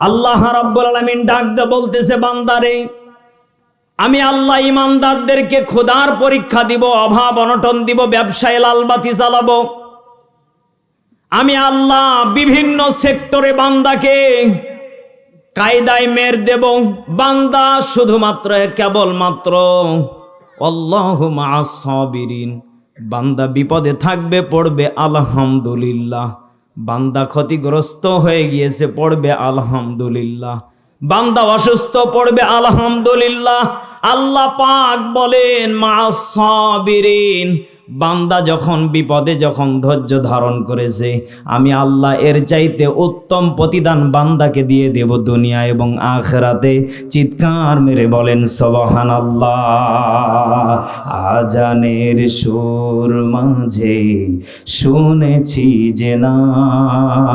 আল্লাহ রাব্বুল আলামিন ডাক দে বলতেছে, বান্দারে, আমি আল্লাহ ইমানদারদেরকে খোদার পরীক্ষা দিব, অভাব অনটন দিব, ব্যবসায় লালবাতি চালাবো আমি আল্লাহ বিভিন্ন সেক্টরে বান্দাকে কায়দায় মের দেব। বান্দা শুধুমাত্র কেবলমাত্র অল্লাহ বান্দা বিপদে থাকবে, পড়বে, আলহামদুলিল্লাহ। বান্দা ক্ষতিগ্রস্ত হয়ে গিয়েছে, পড়বে আলহামদুলিল্লাহ। বান্দা অসুস্থ, পড়বে আলহামদুলিল্লাহ। আল্লাহ পাক বলেন মা সাবিরিন বান্দা যখন বিপদে যখন ধৈর্য ধারণ করেছে, আমি আল্লাহ এর চাইতে উত্তম প্রতিদান বান্দাকে দিয়ে দেব দুনিয়া এবং আখরাতে। চিৎকার মেরে বলেন সবহান আল্লাহ আজানের সুর মাঝে শুনেছি যে নাম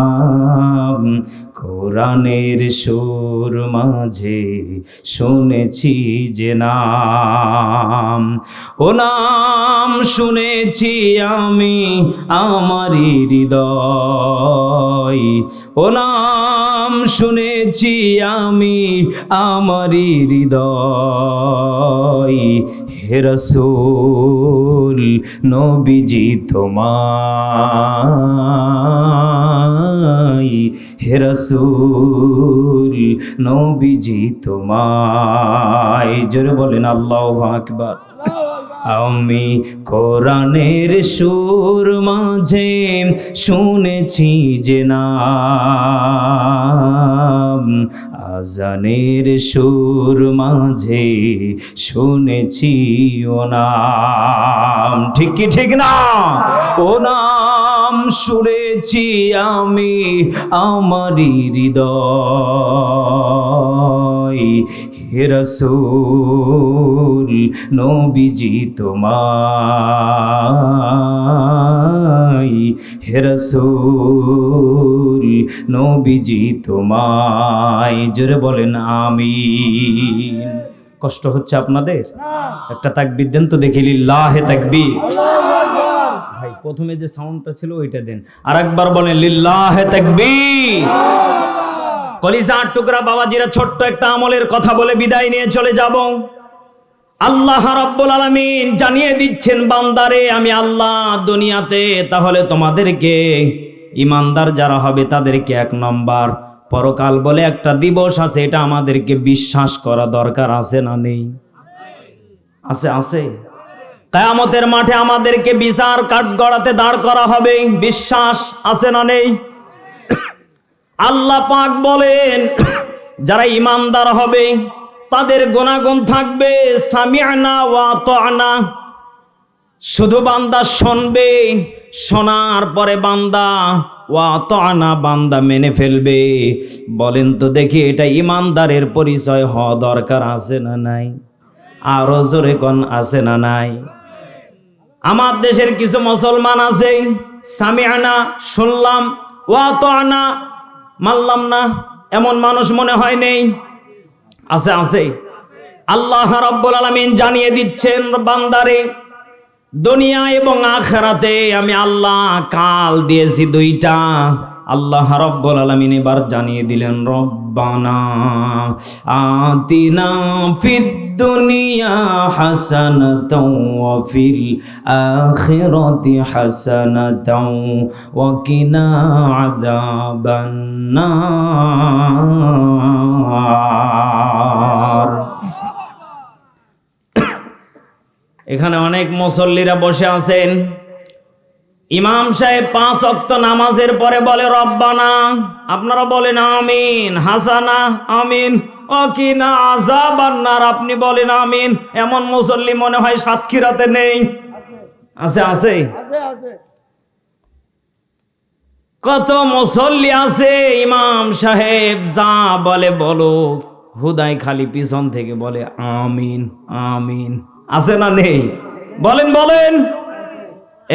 কোরআনের সুর মাঝে শুনেছি যে নাম। ও নাম শুনেছি আমি আমারই হৃদয়। ও নাম শুনেছি আমি আমারই হৃদয়। হে রসুল, নবীজি তোমায় হে রসুল, নবীজি তোমায়। জোরে বলেন, আল্লাহ আকবার। আমি কোরআনের সুর মাঝে শুনেছি যে নাম। আজানের সুর মাঝে শুনেছি ও নাম। ঠিক কি ঠিক না? ও নাম। শুনেছি আমি আমারই হৃদয়। হে রসুল নবীজি তোমায়। হে রসুল নবীজি তোমায়। জোরে বলেন আমি কষ্ট হচ্ছে আপনাদের? একটা তাকবির দেন তো দেখি লিল্লাহে তাকবীর। প্রথমে যে সাউন্ডটা ছিল ওইটা দেন। আর একবার বলেন, লিল্লাহে কলিজার টুকরা বাবাজিরা ছোট্ট একটা আমলের কথা বলে বিদায় নিয়ে চলে যাব। আল্লাহ রাব্বুল আলামিন জানিয়ে দিচ্ছেন, বান্দারে, আমি আল্লাহ দুনিয়াতে, তাহলে তোমাদেরকে ইমানদার যারা হবে তাদেরকে এক নম্বর পরকাল বলে একটা দিবস আছে, এটা আমাদেরকে বিশ্বাস করা দরকার আছে না নেই? আছে আছে। কায়ামতের মাঠে আমাদেরকে বিচার কাঠ গড়াতে দাঁড় করা হবে, বিশ্বাস আছে না নেই? আল্লাহ পাক বলেন, যারা ইমানদার হবে, তাদের গুণাগুণ থাকবে সামিয়ানা ওয়া তানা শুধু বান্দা শুনবে, শোনার পরে বান্দা ওয়া তানা বান্দা মেনে ফেলবে। বলেন তো দেখি এটা ইমানদারের পরিচয় হওয়া দরকার আছে না নাই? আরও জোরে কোন, আছে না নাই? আমার দেশের কিছু মুসলমান আছে সামিয়ানা শুনলাম ওয়াত আনা মানলাম না এমন মানুষ মনে হয় নেই। আছে আছে। আল্লাহ রাব্বুল আলামিন জানিয়ে দিচ্ছেন, বান্দারে, দুনিয়া এবং আখরাতে আমি আল্লাহ কাল দিয়েছি দুইটা। আল্লাহ রব্বুল আলামিন এবার জানিয়ে দিলেন, রব্বানা আতিনা ফিদ দুনিয়া হাসানাতাও ওয়া ফিল আখিরাতি হাসানাতাও ওয়া কিনা এখানে অনেক মুসল্লিরা বসে আছেন। ইমাম সাহেব পাঁচ অক্ত নামাজের পরে বলে রব্বানা আপনারা বলেন আমিন হাসানা আমিন ও কি না আজাবান্নার আপনি বলেন আমিন এমন মুসল্লি মনে হয় সাতক্ষীরাতে নেই। আছে আছে? কত মুসল্লি আছে ইমাম সাহেব যা বলে বলো হুদাই খালি পিছন থেকে বলে আমিন আমিন। আছে না নেই? বলেন বলেন।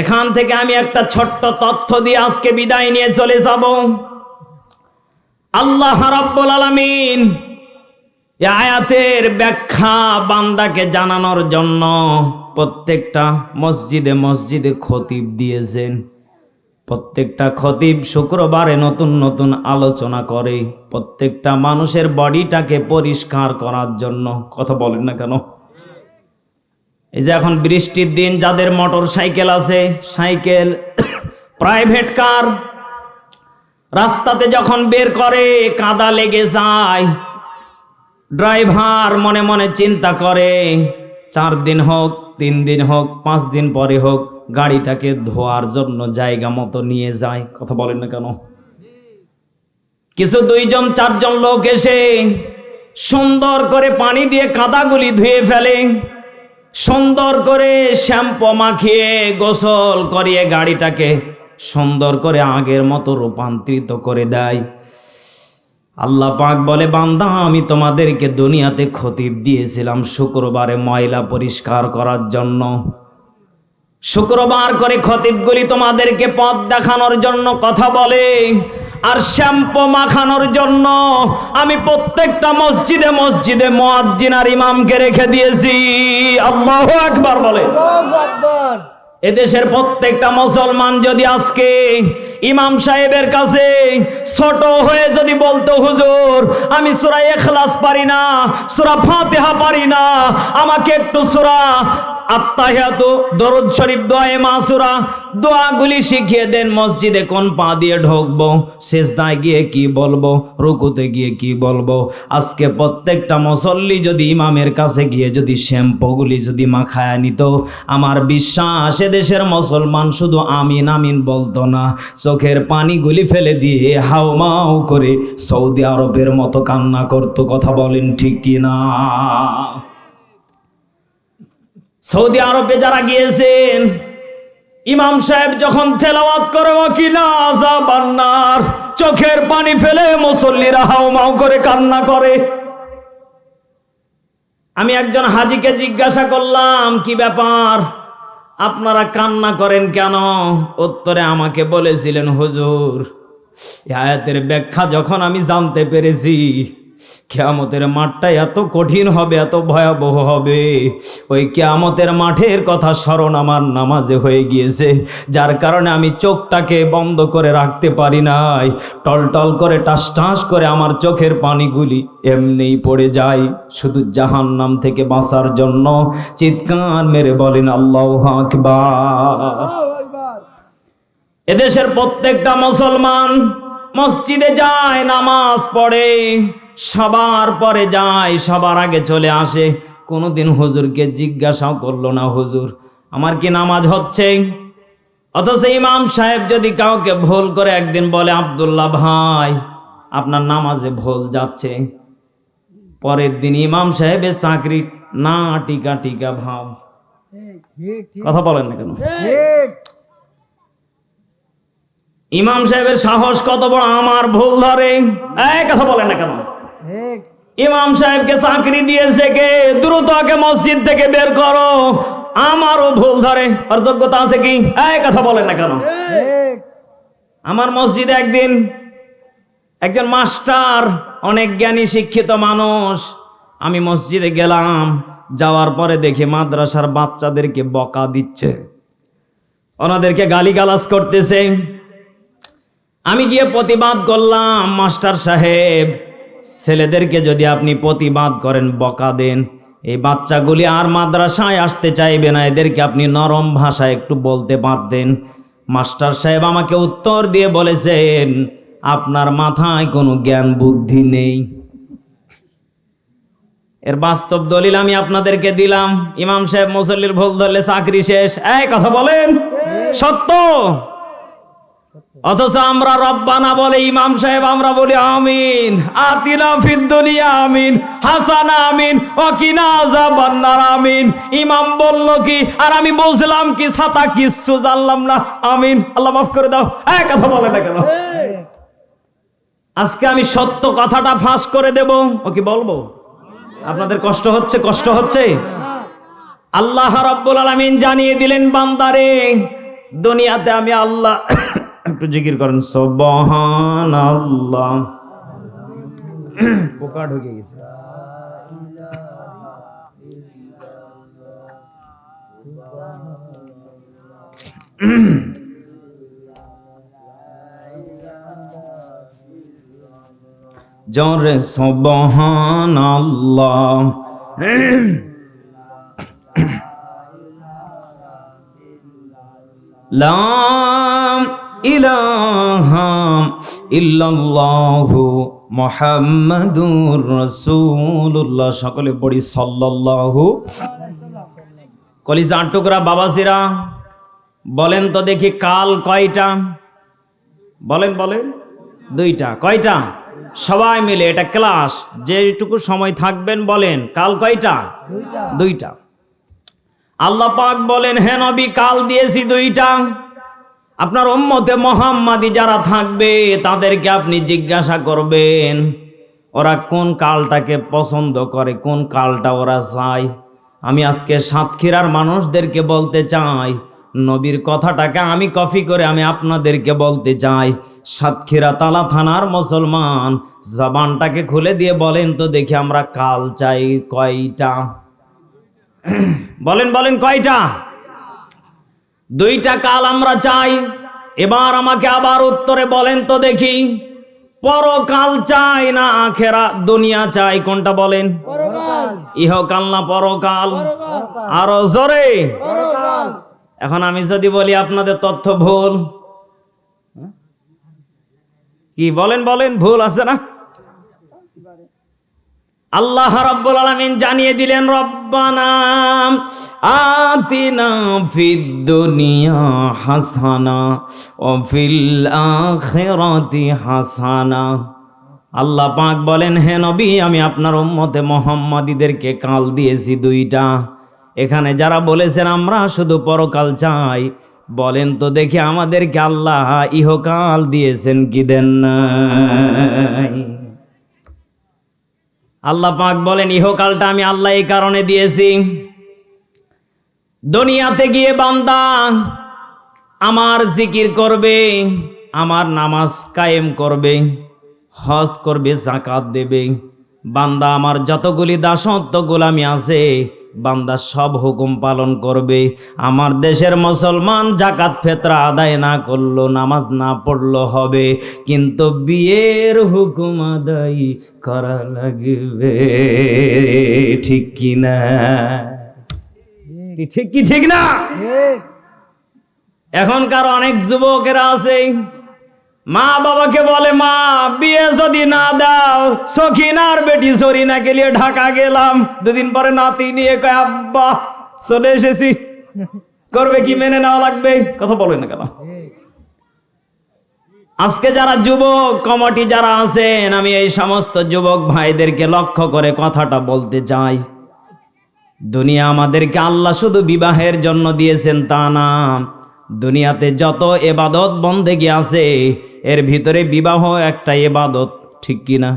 এখান থেকে আমি একটা ছোট্ট তথ্য দিয়ে আজকে বিদায় নিয়ে চলে যাব। আল্লাহ রাব্বুল আলামিন আয়াতের ব্যাখ্যা বান্দাকে জানানোর জন্য প্রত্যেকটা মসজিদে মসজিদে খতিব দিয়েছেন। প্রত্যেকটা খতিব শুক্রবারে নতুন নতুন আলোচনা করে প্রত্যেকটা মানুষের বডিটাকে পরিষ্কার করার জন্য। কথা বলেন না কেন? এই যে এখন বৃষ্টির দিন, যাদের মোটর সাইকেল আছে, সাইকেল, প্রাইভেট কার, রাস্তাতে যখন বের করে, কাদা লেগে যায়। ড্রাইভার মনে মনে চিন্তা করে, চার দিন হোক, তিন দিন হোক, পাঁচ দিন পরে হোক, গাড়িটাকে ধোয়ার জন্য জায়গা মতো নিয়ে যায়। কথা বলেন না কেন? কিছু দুইজন, চারজন লোক এসে সুন্দর করে পানি দিয়ে কাদাগুলি ধুয়ে ফেলে। সুন্দর করে শ্যাম্পু মাখিয়ে গোসল করিয়ে গাড়িটাকে সুন্দর করে আগের মতো রূপান্তরিত করে দেয়। আল্লাহ পাক বলে, বান্দা, আমি তোমাদেরকে দুনিয়াতে খতিব দিয়েছিলাম শুক্রবারে ময়লা পরিষ্কার করার জন্য। শুক্রবার করে খতিবগুলি তোমাদেরকে পথ দেখানোর জন্য কথা বলে। আর শ্যাম্পু মাখানোর জন্য আমি প্রত্যেকটা মসজিদে মসজিদে মোয়াজ্জিন আর ইমামকে রেখে দিয়েছি। আল্লাহ একবার বলে। এদেশের প্রত্যেকটা মুসলমান যদি আজকে ইমাম সাহেবের কাছে ছোট হয়ে যদি বলতো হুজুর আমি সুরা এখলাস পারি না সুরা ফাতিহা পারি না আমাকে একটু সুরা আত্মাহিয়াত, দরুদ শরীফ, দোয়ায়ে মাসুরা। দোয়াগুলি শিখিয়ে দেন, মসজিদে কোন পা দিয়ে ঢুকবো শেষদায় গিয়ে কি বলব, রুকুতে গিয়ে কি বলব। আজকে প্রত্যেকটা মুসল্লি যদি ইমামের কাছে গিয়ে যদি শ্যাম্পুগুলি যদি মাখায়া নিত, আমার বিশ্বাস দেশের মুসলমান শুধু আমিন আমিন বলতো না। চোখের পানিগুলি ফেলে দিয়ে হাউমাউ করে সৌদি আরবের মতো কান্না করতো, কথা বলেন ঠিক কি না সৌদি আরবে যারা গিয়েছেন, ইমাম সাহেব যখন তেলাওয়াত করে আজাবান্নার চোখের পানি ফেলে মুসল্লিরা হাউমাউ করে কান্না করে। আমি একজন হাজিকে জিজ্ঞাসা করলাম, কি ব্যাপার? আপনারা কান্না করেন কেন? উত্তরে আমাকে বলেছিলেন, হুজুর আয়াতের ব্যাখ্যা যখন আমি জানতে পেরেছি কেয়ামতের মাঠটা এত কঠিন হবে, এত ভয়াবহ হবে। ওই কেয়ামতের মাঠের কথা স্মরণ আমার নামাজে হয়ে গিয়েছে, যার কারণে আমি চোখটাকে বন্ধ করে রাখতে পারি নাই। টলটল করে টাস টাস করে আমার চোখের পানিগুলি এমনিই পড়ে যায়, শুধু জাহান্নাম থেকে বাঁচার জন্য। চিৎকার মেরে বলেন, আল্লাহ আকবার। এদেশের প্রত্যেকটা মুসলমান মসজিদে যায়, নামাজ পড়ে। সবার পরে যায়, সবার আগে চলে আসে। কোনোদিন হুজুরকে জিজ্ঞাসাও করল না, হুজুর, আমার কি নামাজ হচ্ছে? অথচ ইমাম সাহেব যদি কাউকে ভুল করে একদিন বলে, আব্দুল্লাহ ভাই, আপনার নামাজে ভুল যাচ্ছে। পরের দিন ইমাম সাহেবের চাকরি না টিকা টিকা ভাব। কথা বলেন না কেন? ইমাম সাহেবের সাহস কত বড়, আমার ভুল ধরে। কথা বলেন না কেন? ইমাম সাহেবকে চাকরি দিয়েছে কে? দ্রুত ওকে মসজিদ থেকে বের করো। আমারও ভুল ধরে। আর যোগ্যতা আছে কি? এই কথা বলেন না কেন? আমার মসজিদে একদিন একজন মাস্টার অনেক জ্ঞানী শিক্ষিত মানুষ আমি মসজিদে গেলাম যাওয়ার পরে দেখি মাদ্রাসার বাচ্চাদেরকে বকা দিচ্ছে। ওনাদেরকে গালিগালাজ করতেছে। আমি গিয়ে প্রতিবাদ করলাম মাস্টার সাহেব ছেলেদেরকে যদি আপনি প্রতিবাদ করেন, বকা দেন, এই বাচ্চাগুলি আর মাদ্রাসায় আসতে চাইবে না, এদেরকে আপনি নরম ভাষায় একটু বলতে পারতেন। মাস্টার সাহেব আমাকে উত্তর দিয়ে বলেছেন, আপনার মাথায় কোনো জ্ঞান বুদ্ধি নেই। এর বাস্তব দলিল আমি আপনাদেরকে দিলাম। ইমাম সাহেব মুসল্লির ভুল ধরলে চাকরি শেষ। এই কথা বলেন? সত্য? অথচ আমরা রব্বানা বলে, ইমাম সাহেব, আমরা বলি আমিন। আতিনা ফিদ দুনিয়া আমিন, হাসানা আমিন, ওয়াকিনা আযাবান্নার আমিন। ইমাম বলল কি, আর আমি বলছিলাম কি, ছাতা কিচ্ছু জানলাম না, আমিন। আল্লাহ মাফ করে দাও। এই কথা বলে না কেন? আজকে আমি সত্য কথাটা ফাঁস করে দেব। ও কি বলব? আপনাদের কষ্ট হচ্ছে কষ্ট হচ্ছে? আল্লাহ রাব্বুল আলামিন জানিয়ে দিলেন বান্দারে, দুনিয়াতে আমি আল্লাহ একটু জিকির করেন সবহান আল্লাহ পোকা ঢুকে গেছে। জরে সবহান আল্লাহ লা ইলাহা ইল্লাল্লাহু মুহাম্মাদুর রাসূলুল্লাহ। সকলে পড়ি সাল্লাল্লাহু। কলিজা টুকরা বাবাজিরা, বলেন তো দেখি কাল কয়টা? বলেন বলেন। দুইটা, কয়টা? সবাই মিলে, এটা ক্লাস। যেটুকু সময় থাকবেন বলেন, কাল কয়টা? দুইটা। আল্লাহ পাক বলেন, হে নবী, কাল দিয়েছি দুইটা। আপনার উম্মতে মোহাম্মাদি যারা থাকবে, তাদেরকে আপনি জিজ্ঞাসা করবেন, ওরা কোন কালটাকে পছন্দ করে, কোন কালটা ওরা চায়? আমি আজকে সাতক্ষীরার মানুষদেরকে বলতে চাই, নবীর কথাটাকে আমি কফি করে আমি আপনাদেরকে বলতে চাই, সাতক্ষীরা তালা থানার মুসলমান, জবানটাকে খুলে দিয়ে বলেন তো দেখি আমরা কাল চাই কয়টা? বলেন বলেন কয়টা? দুইটা কাল আমরা চাই। এবার আমাকে আবার উত্তরে বলেন তো দেখি। পরকাল চাই না আখেরা দুনিয়া চাই কোনটা বলেন? ইহকাল না পরকাল? আরও জোরে। এখন আমি যদি বলি আপনাদের তথ্য ভুল? কি বলেন বলেন ভুল আছে না? আল্লাহ রাব্বুল আলামিন জানিয়ে দিলেন, রব্বানা আতিনা ফিদ দুনিয়া হাসানা ও ফিল আখিরাতি হাসানা। আল্লাহ পাক বলেন, হে নবী, আমি আপনার উম্মতে মোহাম্মদীদেরকে কাল দিয়েছি দুইটা। এখানে যারা বলেছেন, আমরা শুধু পরকাল চাই, বলেন তো দেখি আমাদেরকে আল্লাহ ইহকাল দিয়েছেন কি দেন নাই। আল্লাহ পাক বলেন, ইহকালটা আমি আল্লাহ এই কারণে দিয়েছি। দুনিয়াতে গিয়ে বান্দা আমার জিকির করবে, আমার নামাজ কায়েম করবে, হজ করবে, জাকাত দেবে। বান্দা আমার যতগুলি দাসত্ব গোলামি আছে বান্দা সব হুকুম পালন করবে। আমার দেশের মুসলমান জাকাত ফেতরা আদায় না করল নামাজ না পড়ল হবে। কিন্তু বিয়ের হুকুম আদায় করা লাগবে। ঠিক কি না? ঠিক। কি ঠিক না? এখনকার অনেক যুবকেরা আছে। মা বাবাকে বলে, মা, বিয়ে যদি না দাও, সখিনার বেটি সরিনাকে নিয়ে ঢাকা গেলাম। দুদিন পরে নাতি নিয়ে কয়, আব্বা, চলে এসেছি। করবে কি, মেনে নেওয়া লাগবে? কথা বলবে না কেন? আজকে যারা যুবক, কমিটি যারা আছেন, আমি এই সমস্ত যুবক ভাইদেরকে লক্ষ্য করে কথাটা বলতে চাই। দুনিয়া আমাদেরকে আল্লাহ শুধু বিবাহের জন্য দিয়েছেন তা না। দুনিয়াতে যত এবাদত বন্ধে আছে এর ভিতরে বিবাহ একটা এবাদত ঠিক কি না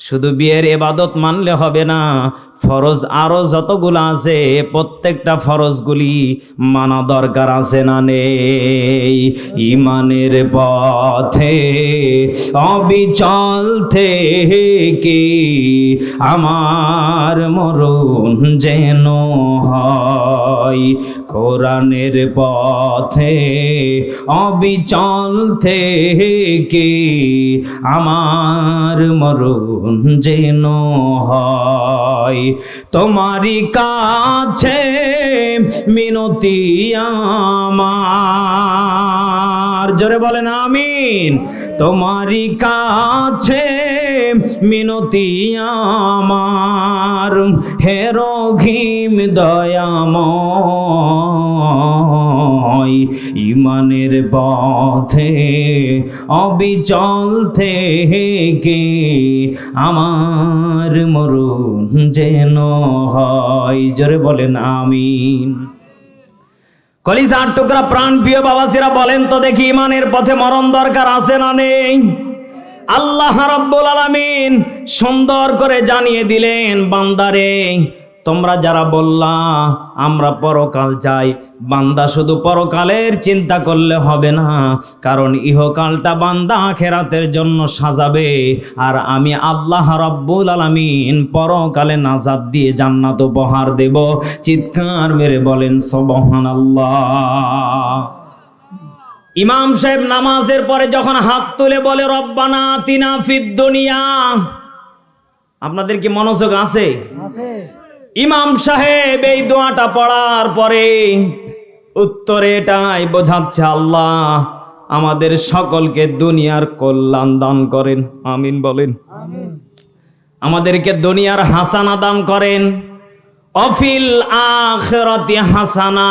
শুধু বিয়ের এবাদত মানলে হবে না, ফরজ আরও যতগুলো আছে, প্রত্যেকটা ফরজগুলি মানা দরকার আছে না নেই। ইমানের পথে, অবিচল থেকে আমার মরণ যেন হয়। কোরআনের পথে, অবিচল থেকে আমার মরণ যেন হয়। তোমারই কাছে মিনতি আমার। জোরে বলেন আমিন। তোমারই কাছে মিনতি আমার। হে রহিম ইমানের পথে, অবিচল থেকে আমার মরণ যেন হয়। জোরে বলেন, আমিন। কলিজার টুকরা প্রাণ প্রিয় বাবাসিরা বলেন তো দেখি ইমানের পথে মরণ দরকার আছে না নেই? আল্লাহ রাব্বুল আলামিন সুন্দর করে জানিয়ে দিলেন, বান্দারে তোমরা যারা বললা, আমরা পরকাল চাই, বান্দা শুধু পরকালের চিন্তা করলে হবে না, কারণ ইহকালটা বান্দা আখেরাতের জন্য সাজাবে, আর আমি আল্লাহ রাব্বুল আলামিন পরকালে নাজাদ দিয়ে জান্নাত উপহার দেব। চিৎকার মেরে বলেন সবহান আল্লাহ ইমাম সাহেব নামাজের পরে যখন হাত তুলে বলে, রব্বানা তিনা ফিদ দুনিয়া, আপনাদের কি মনোযোগ আছে? আছে। ইমাম সাহেব এই দোয়াটা পড়ার পরে উত্তরে এটাই বোঝাচ্ছে, আল্লাহ আমাদের সকলকে দুনিয়ার কল্যাণ দান করেন, আমিন বলেন। আমাদেরকে দুনিয়ার হাসানা দান করেন, অফিল আখেরাতি হাসানা,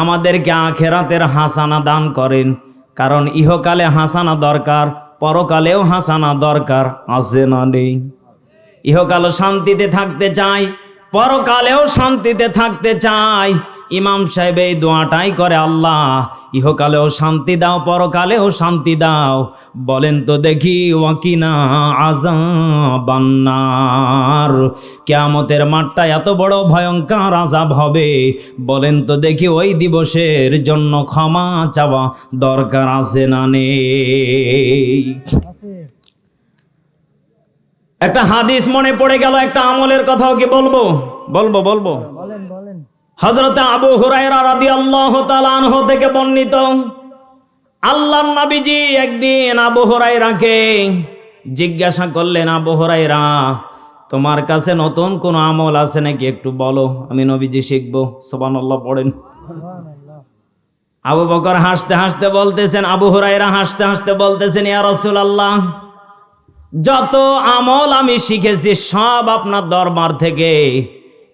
আমাদেরকে আখেরাতের হাসানা দান করেন, কারণ ইহকালে হাসানা দরকার, পরকালেও হাসানা দরকার, আছে না নেই। ইহকালও শান্তিতে থাকতে চাই পরকালেও শান্তিতে থাকতে চাই। ইমাম সাহেব এই দোয়াটাই করে, আল্লাহ, ইহকালেও শান্তি দাও, পরকালেও শান্তি দাও। বলেন তো দেখি, ওয়াকিনা আজাবান্নার কেয়ামতের মাঠটা এত বড় ভয়ঙ্কর আজাব হবে। বলেন তো দেখি, ওই দিবসের জন্য ক্ষমা চাওয়া দরকার আছে না নেই? একটা হাদিস মনে পড়ে গেল একটা আমলের কথাও কি বলব? বলব বলব। হজরতে আবু হুরায়রা রাদিয়াল্লাহু তাআলা আনহু থেকে বর্ণিত আল্লাহ নবীজি একদিন আবু হুরায়রাকে জিজ্ঞাসা করলেন আবু হুরায়রা তোমার কাছে নতুন কোন আমল আছে নাকি একটু বলো? আমি নবীজি শিখব। সুবহানাল্লাহ পড়েন। আবু বকর হাসতে হাসতে বলতেছেন আবু হুরায়রা হাসতে হাসতে বলতেছেন ইয়া রাসূলুল্লাহ যত আমল আমি শিখেছি সব আপনার দরবার থেকে।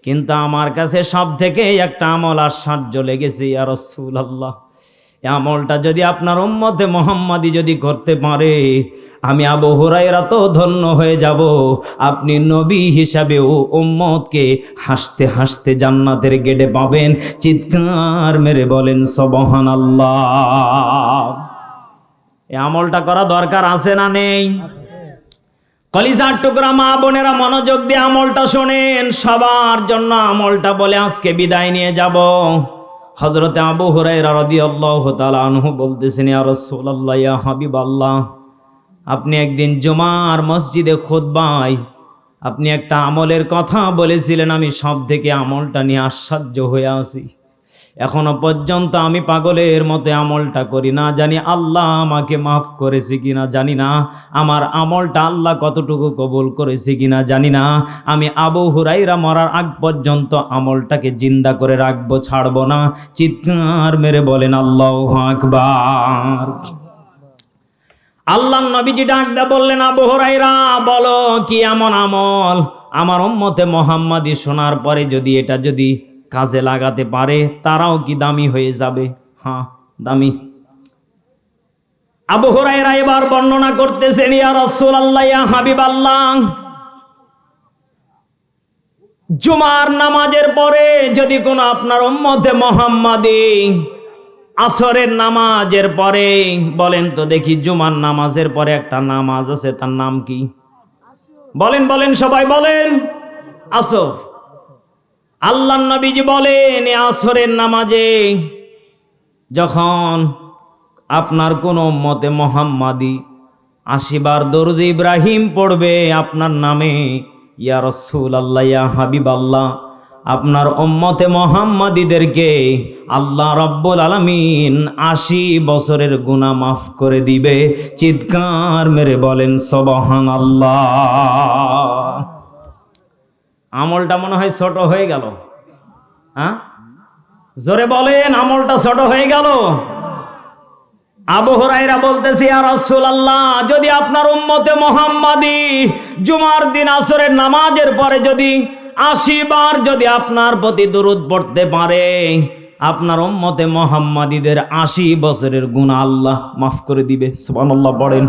কিন্তু আমার কাছে সব থেকে একটা আমল আশ্চর্য লেগেছে, ইয়া রাসূলুল্লাহ। এই আমলটা যদি আপনার উম্মতে মোহাম্মদি যদি করতে পারে, আমি আবু হুরায়রা তো ধন্য হয়ে যাব। আপনি নবী হিসাবে ও উম্মতকে হাসতে হাসতে জান্নাতের গেটে পাবেন, চিৎকার মেরে বলেন সবহান আল্লাহ এই আমলটা করা দরকার আছে না নেই? কলিজার টুকরা মা বোনেরা মনোযোগ দিয়ে আমলটা শোনেন। সবার জন্য আমলটা বলে আজকে বিদায় নিয়ে যাব। হজরতে আবু হুরায়রা রাদিয়াল্লাহু তাআলা আনহু বলতেছেন, ইয়া রাসূলুল্লাহ, ইয়া হাবিবাল্লাহ, আপনি একদিন জুমার মসজিদে খুতবায়, আপনি একটা আমলের কথা বলেছিলেন, আমি সব থেকে আমলটা নিয়ে আশ্চর্য হয়ে আসি এখনও পর্যন্ত আমি পাগলের মতো আমলটা করি না, জানি আল্লাহ আমাকে মাফ করেছে কিনা, জানি না। আমার আমলটা আল্লাহ কতটুকু কবুল করেছে কিনা, জানি না। আমি আবু হুরাইরা মরার আগ পর্যন্ত আমলটাকে জিন্দা করে রাখব, ছাড়বো না। চিৎকার মেরে বলেন, আল্লাহ আকবার। আল্লাহ নবীজি ডাকদা বললেন, আবু হুরাইরা বলো কি এমন আমল? আমার উম্মতে মোহাম্মদী শোনার পরে যদি এটা যদি কাজে লাগাতে পারে, তারাও কি দামি হয়ে যাবে? হ্যাঁ দামি। আবু এবার বর্ণনা করতেছেন, ইয়া রাসূলুল্লাহ, ইয়া হাবিবাল্লাহ, জুমার নামাজের পরে যদি কোনো আপনার উম্মতে মোহাম্মদী আসরের নামাজের পরে, বলেন তো দেখি জুমার নামাজের পরে একটা নামাজ আছে, তার নাম কি? বলেন বলেন সবাই বলেন। আসর। আল্লাহ নবীজি বলেন আসরের নামাজে যখন আপনার কোন মতে মোহাম্মাদি আশিবার দরুদ ইব্রাহিম পড়বে, আপনার নামে, ইয়া রসুল আল্লাহ ইয়া হাবিব আল্লাহ আপনার উম্মতে মোহাম্মদীদেরকে আল্লাহ রব্বুল আলামিন আশি বছরের গুনাহ মাফ করে দিবে। চিৎকার মেরে বলেন সবহান আল্লাহ আমলটা মনে হয় ছোট হয়ে গেল। হ্যাঁ? জোরে বলেন, আমলটা ছোট হয়ে গেল। আবু হুরাইরা বলতেছি আর রাসূলুল্লাহ, যদি আপনার উম্মতে মোহাম্মদী জুমার দিন আসরের নামাজের পরে যদি আশি বার যদি আপনার প্রতি দরুদ পড়তে পারে, আপনার উম্মতে মোহাম্মদীদের আশি বছরের গুনাহ আল্লাহ মাফ করে দিবে। সুবহানাল্লাহ, পড়েন।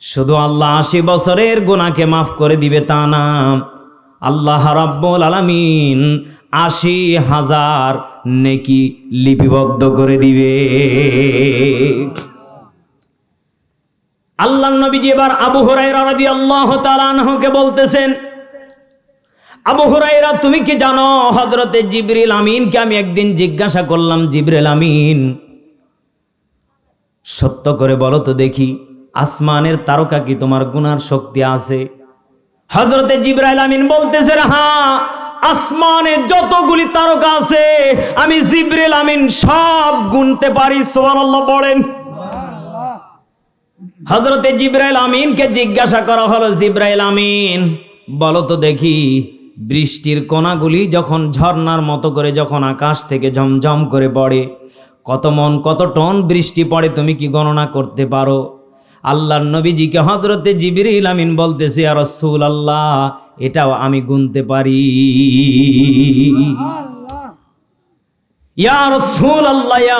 শুধু আল্লাহ আশি বছরের গুনাহকে মাফ করে দিবে তা না। আল্লাহ রাব্বুল আলামিন আশি হাজার নেকি লিপিবদ্ধ করে দিবে। আল্লাহ নবীজি এবার আবু হুরাইরা রাদিয়াল্লাহু তাআলা আনহুকে বলতেছেন, আবু হুরাইরা তুমি কি জানো হযরতে জিবরিল আমিনকে আমি একদিন জিজ্ঞাসা করলাম, জিবরিল আমিন, সত্য করে বলো তো দেখি, আসমানের তারকা কি তোমার গুনার শক্তি আছে? হজরতে জিব্রাইল আমিন বলতেছে হ্যাঁ আসমানে যতগুলি তারকা আছে, আমি জিব্রিল আমিন সব গুনতে পারি। সুবহানাল্লাহ পড়েন হজরতে জিব্রাইল আমিনকে জিজ্ঞাসা করা হলো, জিব্রাইল আমিন, বলো তো দেখি, বৃষ্টির কণাগুলি যখন ঝর্ণার মতো করে যখন আকাশ থেকে ঝমঝম করে পড়ে, কত মন কত টন বৃষ্টি পড়ে, তুমি কি গণনা করতে পারো? আল্লাহর নবীজিকে হজরতে জিবরিল আমিন বলতেছে আর রসুল আল্লাহ এটাও আমি গুনতে পারি। ইয়া ইয়া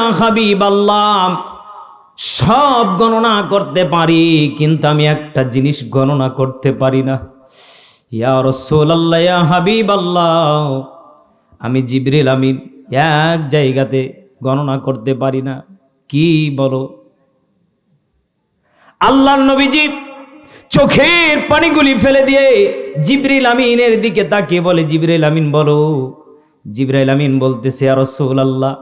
সব গণনা করতে পারি কিন্তু আমি একটা জিনিস গণনা করতে পারি না। ইয়া রসুল আল্লাহ ইয়া হাবিব আল্লাহ আমি জিবরিল আমিন এক জায়গাতে গণনা করতে পারি না। কি বলো? আল্লাহর নবীজি চোখের পানিগুলি ফেলে দিয়ে জিবরিল আমিনের দিকে তাকিয়ে বলে, জিবরিল আমিন, বলো। জিবরাইল আমিন বলতেছে আর আল্লাহ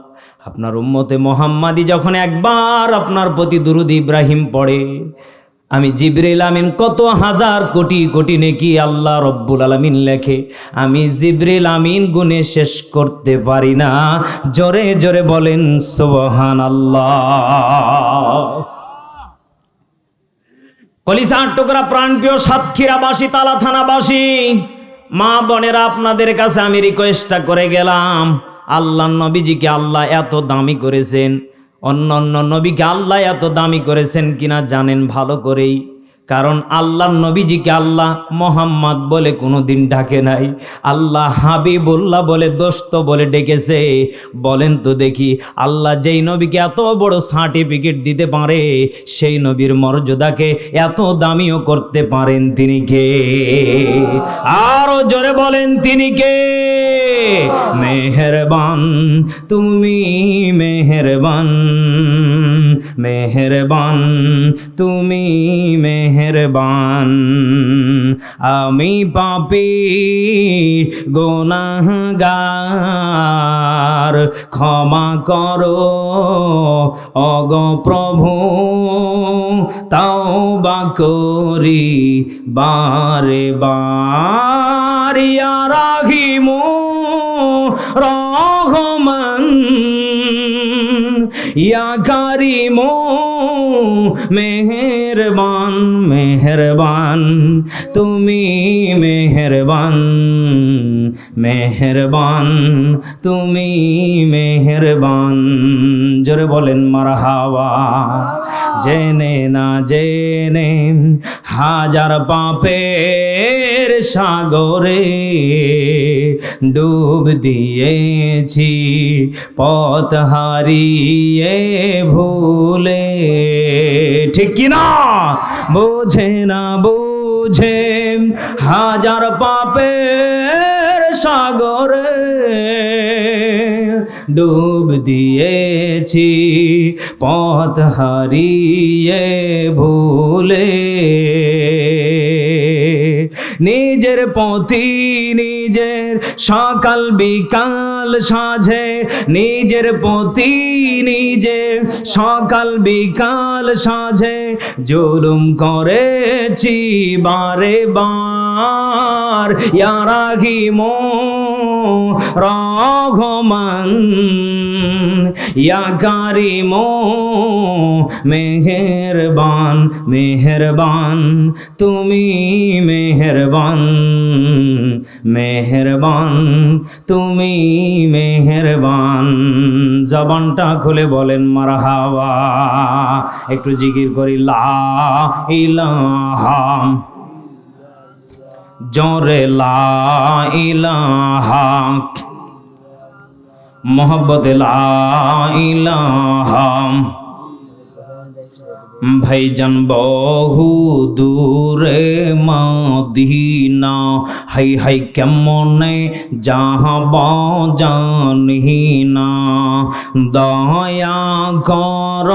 আপনার উম্মতে মোহাম্মাদি যখন একবার আপনার প্রতি দুরুদ ইব্রাহিম পড়ে, আমি জিবরিল আমিন কত হাজার কোটি কোটি নেকি আল্লাহ রব্বুল আলমিন লেখে। আমি জিবরিল আমিন গুনে শেষ করতে পারি না। জোরে জোরে বলেন সোহান আল্লাহ কলিসার টুকরা প্রাণপ্রিয় সাতক্ষীরাবাসী তালা থানাবাসী মা বোনেরা, আপনাদের কাছে আমি রিকোয়েস্টটা করে গেলাম। আল্লাহ নবীজিকে আল্লাহ এত দামি করেছেন। অন্য অন্য নবীকে আল্লাহ এত দামি করেছেন কিনা জানেন ভালো করেই। কারণ আল্লাহ নবীজিকে আল্লাহ মোহাম্মদ বলে কোনো দিন ডাকে নাই। আল্লাহ হাবিবুল্লাহ বলে দোস্ত বলে ডেকেছে। বলেন তো দেখি, আল্লাহ যেই নবীকে এত বড় সার্টিফিকেট দিতে পারে, সেই নবীর মর্যাদাকে এত দামিও করতে পারেন তিনি কে? আরও জোরে বলেন তিনি কে? মেহেরবান, তুমি মেহেরবান, মেহরবান, তুমি মেহরবান। আমি পাপি গোনাগার ক্ষমা করো অগ প্রভু তাও বা করি বারে বারিয়া রাহিমু ইয়া কারিমো, মেহেরবান মেহেরবান। তুমি মেহেরবান মেহেরবান। তুমি মেহেরবান। জোরে বলেন, মারহাবা। জেনে না জেনে হাজার পাপের সাগরে ডুব দিয়েছি, পথ হারিয়ে ভুলে। ঠিক কি না? বোঝে না বোঝে হাজার পাপের সাগরে ডুব দিয়েছি, পথ হারিয়ে ভুলে। নিজের পথি নিজের, সকাল বিকাল সাঝে। নিজের পথি নিজে সকাল বিকাল সাঝে। জুলুম করেছি বারে বার। ইয়ারাহিমো রঘমান ইয়া কারিমো মেহেরবান মেহেরবান, তুমি মেহেরবান মেহেরবান, তুমি মেহেরবান। জবানটা খুলে বলেন, মারহাবা, একটু জিগির করি, লা জোরে লা ইলাহা। লা ইলাহা। ভাইজান বহু দূরে মদিনা। হাই হাই কেমনে যাহব জানি না দয়া কর